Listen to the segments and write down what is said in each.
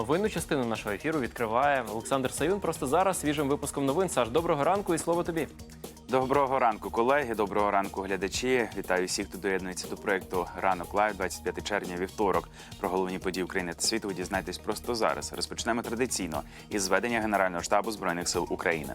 новинну частину нашого ефіру відкриває Олександр Саюн. Просто зараз свіжим випуском новин. Саш, доброго ранку і слово тобі. Доброго ранку, колеги. Доброго ранку, глядачі. Вітаю всіх, хто доєднується до проекту Ранок Лайв, 25 червня, вівторок. Про головні події України та світу ви дізнаєтесь просто зараз. Розпочнемо традиційно із зведення Генерального штабу збройних сил України.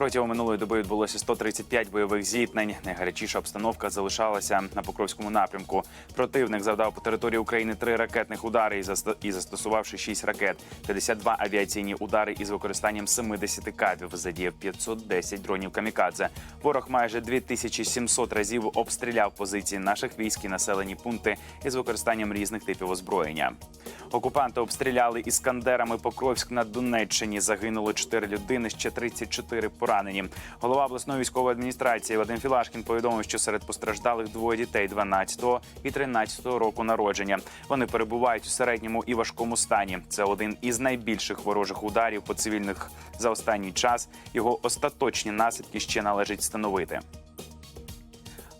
Протягом минулої доби відбулося 135 бойових зіткнень. Найгарячіша обстановка залишалася на Покровському напрямку. Противник завдав по території України три ракетних удари і застосувавши 6 ракет, 52 авіаційні удари із використанням 70 кабів. Задіяв 510 дронів камікадзе. Ворог майже 2700 разів обстріляв позиції наших військ і населені пункти із використанням різних типів озброєння. Окупанти обстріляли іскандерами Покровськ на Донеччині. Загинуло 4 людини, ще 34 поранені. Голова обласної військової адміністрації Вадим Філашкін повідомив, що серед постраждалих двоє дітей 12 і 13 року народження. Вони перебувають у середньому і важкому стані. Це один із найбільших ворожих ударів по цивільних за останній час. Його остаточні наслідки ще належить встановити.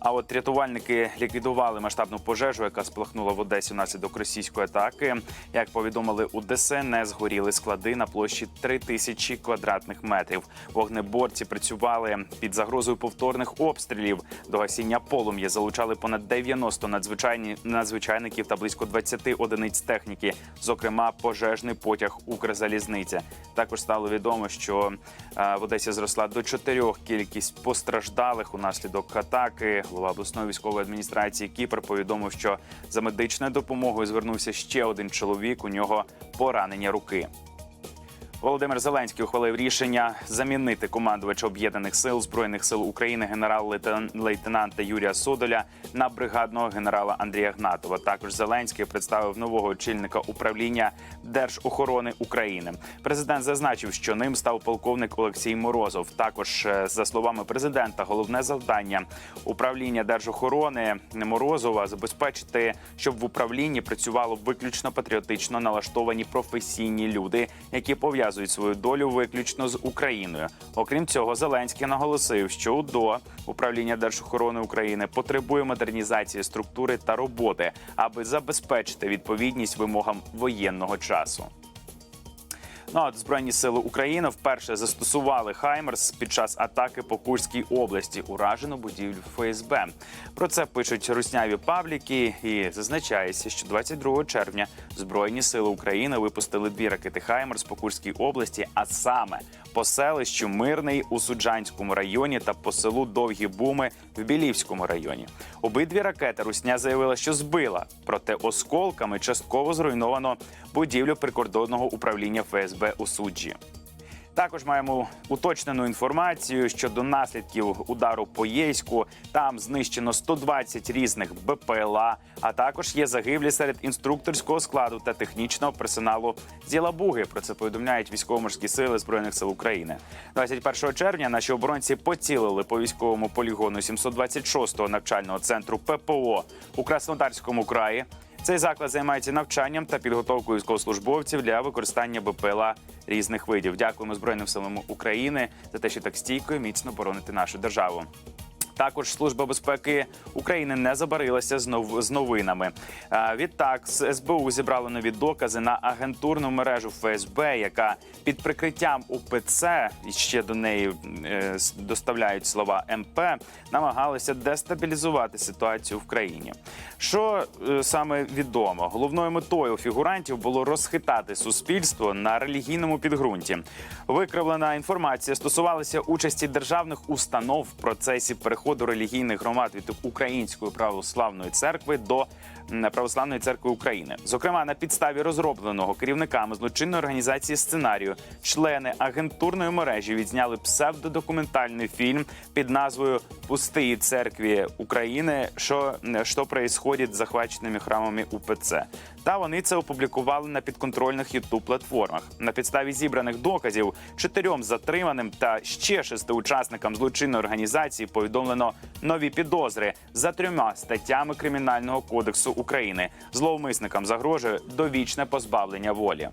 А от рятувальники ліквідували масштабну пожежу, яка спалахнула в Одесі внаслідок російської атаки. Як повідомили у ДСНС, згоріли склади на площі 3 тисячі квадратних метрів. Вогнеборці працювали під загрозою повторних обстрілів. До гасіння полум'я залучали понад 90 надзвичайні надзвичайників та близько 20 одиниць техніки, зокрема пожежний потяг Укрзалізниця. Також стало відомо, що е, в Одесі зросла до чотирьох кількість постраждалих унаслідок атаки. Голова обласної військової адміністрації Кіпр повідомив, що за медичною допомогою звернувся ще один чоловік. У нього поранення руки. Володимир Зеленський ухвалив рішення замінити командувача об'єднаних сил збройних сил України генерал-лейтенанта Юрія Содоля на бригадного генерала Андрія Гнатова. Також Зеленський представив нового очільника управління Держохорони України. Президент зазначив, що ним став полковник Олексій Морозов. Також е, за словами президента, головне завдання управління Держохорони Морозова забезпечити, щоб в управлінні працювало виключно патріотично налаштовані професійні люди, які пов'язують свою долю виключно з Україною. Окрім цього, Зеленський наголосив, що УДО управління Держохорони України потребує модернізації структури та роботи, аби забезпечити відповідність вимогам воєнного часу. Ну а от збройні сили України вперше застосували Хаймерс під час атаки по Курській області, уражену будівлю ФСБ. Про це пишуть русняві пабліки, і зазначається, що 22 червня збройні сили України випустили дві ракети Хаймерс по Курській області, а саме по селищу Мирний у Суджанському районі та по селу Довгі Буми в Білівському районі. Обидві ракети Русня заявила, що збила, проте осколками частково зруйновано будівлю прикордонного управління ФСБ у суджі. Також маємо уточнену інформацію щодо наслідків удару по Єйську. Там знищено 120 різних БПЛА, а також є загиблі серед інструкторського складу та технічного персоналу з Єлабуги. Про це повідомляють військово-морські сили збройних сил України. 21 червня наші оборонці поцілили по військовому полігону 726-го навчального центру ППО у Краснодарському краї. Цей заклад займається навчанням та підготовкою військовослужбовців для використання БПЛА різних видів. Дякуємо Збройним силам України за те, що так стійко і міцно боронити нашу державу. Також служба безпеки України не забарилася з з новинами. Відтак з СБУ зібрали нові докази на агентурну мережу ФСБ, яка під прикриттям УПЦ і ще до неї е, доставляють слова МП, намагалися дестабілізувати ситуацію в країні. Що е, саме відомо, головною метою фігурантів було розхитати суспільство на релігійному підґрунті. Викривлена інформація стосувалася участі державних установ в процесі переходу релігійних громад від Української православної церкви до Православної церкви України. Зокрема, на підставі розробленого керівниками злочинної організації сценарію, члени агентурної мережі відзняли псевдодокументальний фільм під назвою Пустые церкві України, що, що происходит з захваченими храмами УПЦ. Та вони це опублікували на підконтрольних youtube платформах. На підставі зібраних доказів чотирьом затриманим та ще шести учасникам злочинної організації повідомлено нові підозри за трьома статтями Кримінального кодексу України. Зловмисникам загрожує довічне позбавлення волі.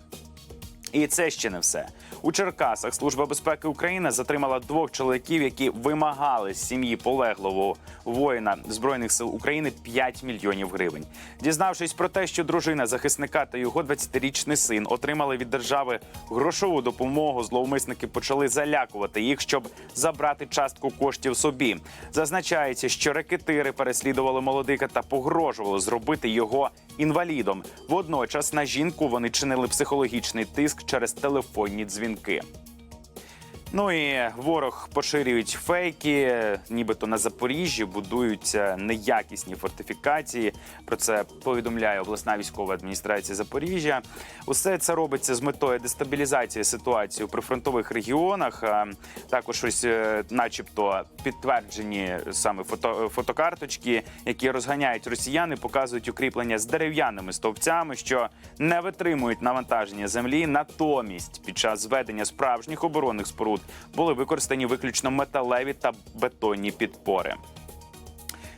І це ще не все. У Черкасах Служба безпеки України затримала двох чоловіків, які вимагали з сім'ї полеглого воїна збройних сил України 5 мільйонів гривень. Дізнавшись про те, що дружина захисника та його 20-річний син отримали від держави грошову допомогу, зловмисники почали залякувати їх, щоб забрати частку коштів собі. Зазначається, що рекетири переслідували молодика та погрожували зробити його інвалідом. Водночас на жінку вони чинили психологічний тиск через телефонні дзвінки. Ну і ворог поширюють фейки, нібито на Запоріжжі будуються неякісні фортифікації. Про це повідомляє обласна військова адміністрація Запоріжжя. Усе це робиться з метою дестабілізації ситуації у прифронтових регіонах. А також ось, е, начебто, підтверджені саме фото, фотокарточки, які розганяють росіяни, показують укріплення з дерев'яними стовпцями, що не витримують навантаження землі. Натомість, під час зведення справжніх оборонних споруд були використані виключно металеві та бетонні підпори.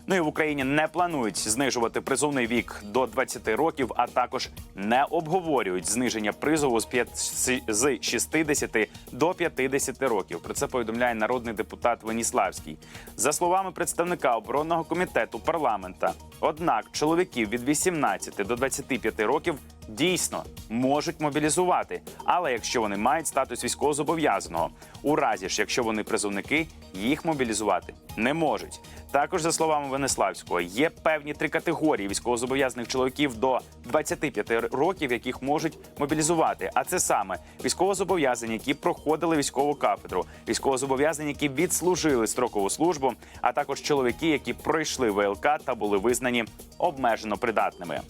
Ну і в Україні не планують знижувати призовний вік до 20 років, а також не обговорюють зниження призову з п'ят- з 60 до 50 років. Про це повідомляє народний депутат Веніславський. За словами представника оборонного комітету парламента, однак чоловіків від 18 до 25 років дійсно можуть мобілізувати, але якщо вони мають статус військовозобов'язаного, у разі ж, якщо вони призовники, їх мобілізувати не можуть. Також за словами Венеславського, є певні три категорії військовозобов'язаних чоловіків до 25 років, яких можуть мобілізувати. А це саме військовозобов'язані, які проходили військову кафедру, військовозобов'язані, які відслужили строкову службу, а також чоловіки, які пройшли ВЛК та були визнані обмежено придатними.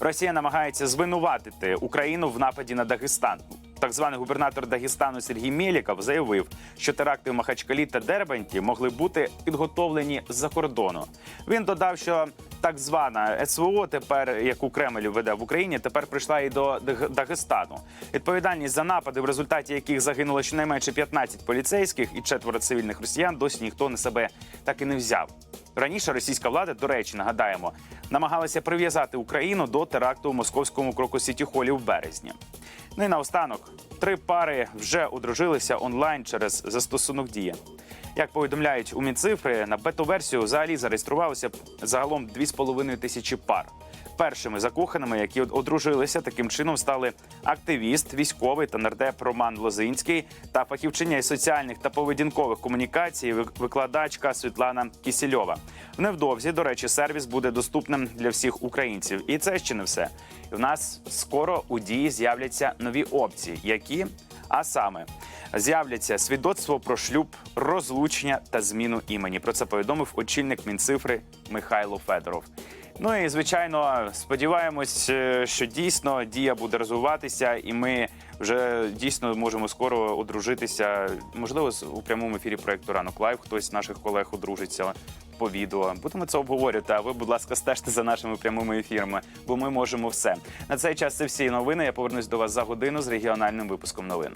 Росія намагається звинуватити Україну в нападі на Дагестан. Так званий губернатор Дагестану Сергій Мєліков заявив, що теракти в Махачкалі та Дербенті могли бути підготовлені з-за кордону. Він додав, що так звана СВО, тепер яку Кремль веде в Україні, тепер прийшла і до Дагестану. Відповідальність за напади, в результаті яких загинуло щонайменше 15 поліцейських і четверо цивільних росіян, досі ніхто на себе так і не взяв. Раніше російська влада, до речі, нагадаємо, намагалася прив'язати Україну до теракту у московському крокусіті холі в березні. Ну і наостанок, три пари вже одружилися онлайн через застосунок дія. Як повідомляють у Мінцифри, на бету-версію взагалі зареєструвалося загалом 2,5 тисячі пар. Першими закоханими, які одружилися, таким чином стали активіст, військовий та нардеп Роман Лозинський та фахівчиня із соціальних та поведінкових комунікацій, викладачка Світлана Кісільова. Невдовзі, до речі, сервіс буде доступним для всіх українців. І це ще не все. В нас скоро у дії з'являться нові опції, які а саме з'являться свідоцтво про шлюб, розлучення та зміну імені. Про це повідомив очільник Мінцифри Михайло Федоров. Ну і звичайно, сподіваємось, е, що дійсно дія буде розвиватися, і ми вже дійсно можемо скоро одружитися. Можливо, у прямому ефірі проекту Ранок Лайв хтось з наших колег одружиться по відео. Будемо це обговорювати. А ви, будь ласка, стежте за нашими прямими ефірами, бо ми можемо все. На цей час це всі новини. Я повернусь до вас за годину з регіональним випуском новин.